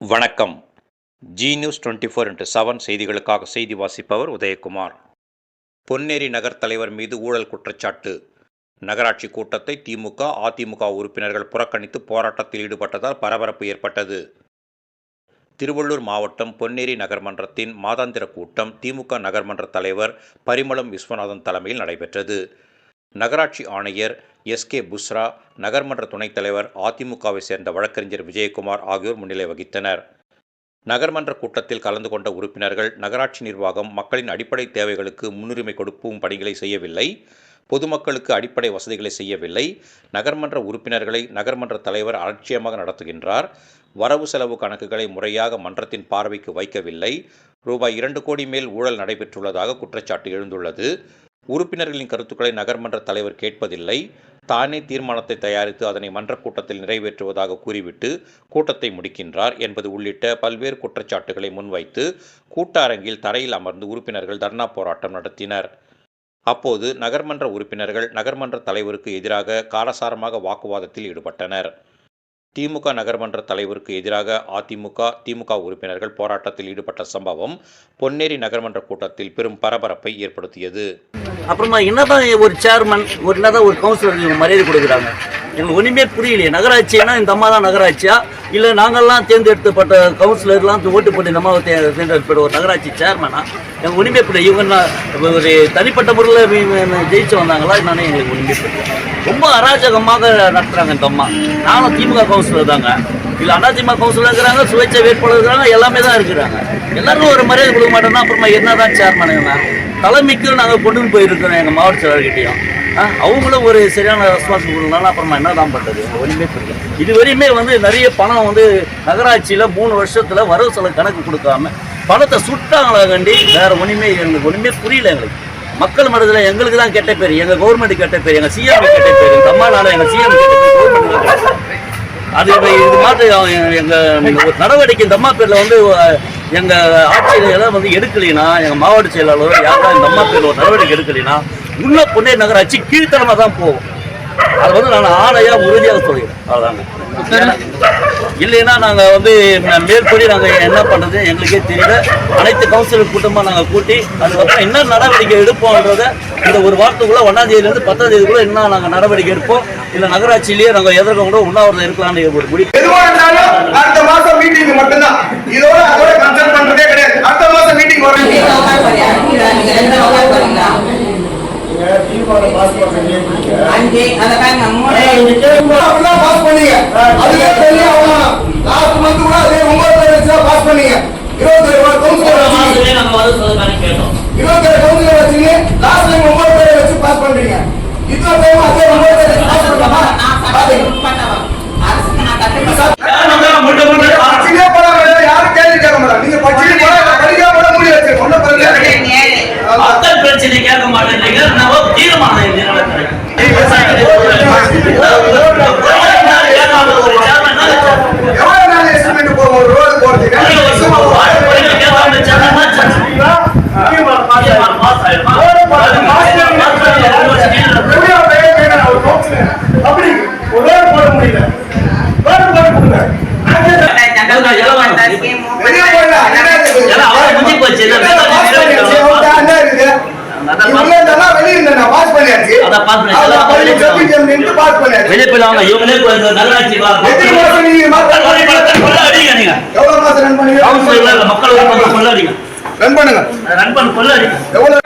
வணக்கம். Zee news twenty four into seven செய்திகளுக்காக செய்தி வாசிப்பவர் உதயகுமார். பொன்னேரி நகர் தலைவர் மீது ஊழல் குற்றச்சாட்டு. நகராட்சி கூட்டத்தை திமுக அதிமுக உறுப்பினர்கள் புறக்கணித்து போராட்டத்தில் ஈடுபட்டதால் பரபரப்பு ஏற்பட்டது. திருவள்ளூர் மாவட்டம் பொன்னேரி நகர்மன்றத்தின் மாதாந்திர கூட்டம் திமுக நகர்மன்ற தலைவர் பரிமளம் விஸ்வநாதன் தலைமையில் நடைபெற்றது. நகராட்சி ஆணையர் எஸ் கே புஸ்ரா நகர்மன்ற துணைத் தலைவர் அதிமுகவை சேர்ந்த வழக்கறிஞர் விஜயகுமார் ஆகியோர் முன்னிலை வகித்தனர். நகர்மன்ற கூட்டத்தில் கலந்து கொண்ட உறுப்பினர்கள் நகராட்சி நிர்வாகம் மக்களின் அடிப்படை தேவைகளுக்கு முன்னுரிமை கொடுப்பும் பணிகளை செய்யவில்லை பொதுமக்களுக்கு அடிப்படை வசதிகளை செய்யவில்லை நகர்மன்ற உறுப்பினர்களை நகர்மன்ற தலைவர் அலட்சியமாக நடத்துகின்றார் வரவு செலவு கணக்குகளை முறையாக மன்றத்தின் பார்வைக்கு வைக்கவில்லை ரூபாய் இரண்டு கோடி மேல் ஊழல் நடைபெற்றுள்ளதாக குற்றச்சாட்டு எழுந்துள்ளது. உறுப்பினர்களின் கருத்துக்களை நகர்மன்ற தலைவர் கேட்பதில்லை. தானே தீர்மானத்தை தயாரித்து அதனை மன்ற கூட்டத்தில் நிறைவேற்றுவதாக கூறிவிட்டு கூட்டத்தை முடிக்கின்றார் என்பது உள்ளிட்ட பல்வேறு குற்றச்சாட்டுகளை முன்வைத்து கூட்டரங்கில் தரையில் அமர்ந்து உறுப்பினர்கள் தர்ணா போராட்டம் நடத்தினர். அப்போது நகர்மன்ற உறுப்பினர்கள் நகர்மன்ற தலைவருக்கு எதிராக காரசாரமாக வாக்குவாதத்தில் ஈடுபட்டனர். திமுக நகர்மன்ற தலைவருக்கு எதிராக அதிமுக திமுக உறுப்பினர்கள் போராட்டத்தில் ஈடுபட்ட சம்பவம் பொன்னேரி நகர்மன்ற கூட்டத்தில் பெரும் பரபரப்பை ஏற்படுத்தியது. அப்புறமா என்னதான் ஒரு சேர்மன் ஒரு என்னதான் ஒரு கவுன்சிலர் இவங்க மரியாதை கொடுக்குறாங்க? எனக்கு ஒன்றுமே புரியலையே. நகராட்சினா இந்த அம்மா தான் நகராட்சியா? இல்லை நாங்கள்லாம் தேர்ந்தெடுத்தப்பட்ட கவுன்சிலர்லாம் ஓட்டு போட்டு இந்த அம்மாவை தேர்ந்தெடுக்கப்பட்ட ஒரு நகராட்சி சேர்மனா எனக்கு ஒன்றுமே புரியல. இவங்க ஒரு தனிப்பட்ட முறையில் ஜெயிச்சு வந்தாங்களா? என்னன்னு எங்களுக்கு ஒன்றுமே புரியல. ரொம்ப அராஜகமாக நடத்துகிறாங்க இந்த அம்மா. நானும் திமுக கவுன்சிலர் தாங்க. இல்லை அதிமுக கவுன்சிலர் இருக்கிறாங்க சுயேட்சை வேட்பாளர் இருக்கிறாங்க எல்லாமே தான் இருக்கிறாங்க. எல்லாரும் ஒரு மரியாதை கொடுக்க மாட்டோம்னா அப்புறமா என்னதான் சேர்மனுங்க தலைமைக்கு நாங்கள் கொண்டு போயிருக்கிறோம் எங்கள் மாவட்ட செயலாளர்கிட்டையும். அவங்களும் ஒரு சரியான ரெஸ்பான்ஸ் கொடுக்கணும் அப்புறமா என்ன தான் பண்ணுறது ஒன்றுமே புரியல. இது வரையுமே வந்து நிறைய பணம் வந்து நகராட்சியில் மூணு வருஷத்தில் வரவு செலவு கணக்கு கொடுக்காம பணத்தை சுட்டாங்களா கண்டி? வேறு ஒன்றுமே எங்களுக்கு ஒன்றுமே புரியல எங்களுக்கு. மக்கள் மனதில் எங்களுக்கு தான் கெட்ட பேர். எங்கள் கவர்மெண்ட் கெட்ட பேர். எங்கள் சிஎம் கெட்ட பேர். இந்த எங்கள் சிஎம் கெட்ட பேர். கவர்மெண்ட் அது இது மாதிரி எங்கள் நடவடிக்கை இந்த அம்மா வந்து எங்கள் ஆட்சியில் எதாவது வந்து எடுக்கலைன்னா எங்கள் மாவட்ட செயலாளர் யாரா இந்த அம்மா பேரில் ஒரு நடவடிக்கை எடுக்கலைன்னா உள்ள பொன்னே நகராட்சி கீழ்த்தரமா தான் போகும். அது வந்து நான் ஆணையா உறுதியாக சொல்கிறேன் அவ்வளோதாங்க இல்லைன்னா நாங்கள் வந்து மேற்படி நாங்கள் என்ன பண்ணுறது எங்களுக்கே தெரியல. அனைத்து கவுன்சிலர் கூட்டமாக நாங்கள் கூட்டி அதுக்கப்புறம் என்ன நடவடிக்கை எடுப்போம்ன்றத இந்த ஒரு வாரத்துக்குள்ள ஒன்றாம் தேதியிலேருந்து பத்தாம் தேதிக்குள்ள என்ன நாங்கள் நடவடிக்கை எடுப்போம்? இல்லை நகராட்சியிலேயே நாங்கள் எதிர்க்க கூட உண்ணாவிரதம் இருக்கலாம்னு ஒரு முடிவு. அடுத்த மாசம் மீட்டிங் மட்டும்தான். இதோட அதோட கன்சல்ட் பண்றதே கிடையாது. அடுத்த மாசம் மீட்டிங் வரும். அஞ்சு அந்த பாருங்க மூணு. பாஸ் பண்ணீங்க. அதுவே பெரிய அவமானம் லாஸ்ட் மந்த் கூட அதே ஒன்பது பேர் வச்சு பாஸ் பண்ணீங்க. இருபத்தி ஏழு கவுன்சிலர் வச்சீங்க நாங்கள் வந்து கேட்டோம். இருபத்தி ஏழு கவுன்சிலர் வச்சீங்க லாஸ்ட் டைம் ஒன்பது பேரை வச்சு பாஸ் பண்றீங்க. இத்தனை டைம் அதே ஒன்பது பேரை பாஸ் பண்ணலாமா? பாத்தீங்க வெளியே போயிடுவாங்க இவங்களே மாசம் நீங்க மக்கள் கொள்ளை பணத்தை கொள்ளையடிங்க நீங்க. எவ்வளவு மாசம் run பண்ணீங்க? ரன் பண்ண கொள்ளடிங்க எவ்வளவு?